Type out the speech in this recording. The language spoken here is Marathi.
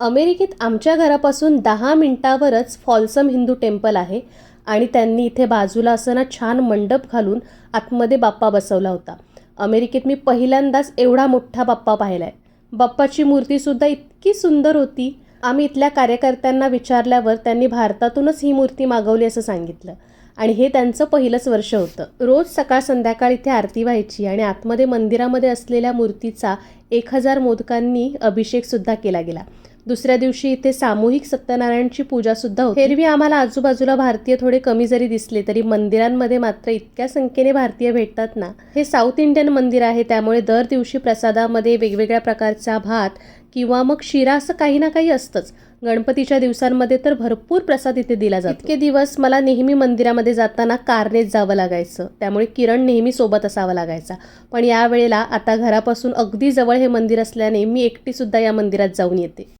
अमेरिकेत आमच्या घरापासून दहा मिनिटावरच फॉल्सम हिंदू टेम्पल आहे आणि त्यांनी इथे बाजूला असं ना छान मंडप घालून आतमध्ये बाप्पा बसवला होता. अमेरिकेत मी पहिल्यांदाच एवढा मोठा बाप्पा पाहिला आहे बाप्पाची मूर्तीसुद्धा इतकी सुंदर होती. आम्ही इथल्या कार्यकर्त्यांना विचारल्यावर त्यांनी भारतातूनच ही मूर्ती मागवली असं सांगितलं. आणि हे त्यांचं पहिलंच वर्ष होतं. रोज सकाळ संध्याकाळ इथे आरती व्हायची आणि आतमध्ये मंदिरामध्ये असलेल्या मूर्तीचा एक हजार मोदकांनी अभिषेकसुद्धा केला गेला. दुसऱ्या दिवशी इथे सामूहिक सत्यनारायणची पूजासुद्धा होती. एरवी आम्हाला आजूबाजूला भारतीय थोडे कमी जरी दिसले तरी मंदिरांमध्ये मात्र इतक्या संख्येने भारतीय भेटतात ना. हे साऊथ इंडियन मंदिर आहे त्यामुळे दर दिवशी प्रसादामध्ये वेगवेगळ्या प्रकारचा भात किंवा मग शिरा असं काही ना काही असतंच. गणपतीच्या दिवसांमध्ये तर भरपूर प्रसाद इथे दिला जातो. इतके दिवस मला नेहमी मंदिरामध्ये जाताना कारनेत जावं लागायचं. त्यामुळे किरण नेहमी सोबत असावा लागायचा. पण यावेळेला आता घरापासून अगदी जवळ हे मंदिर असल्याने मी एकटीसुद्धा या मंदिरात जाऊन येते.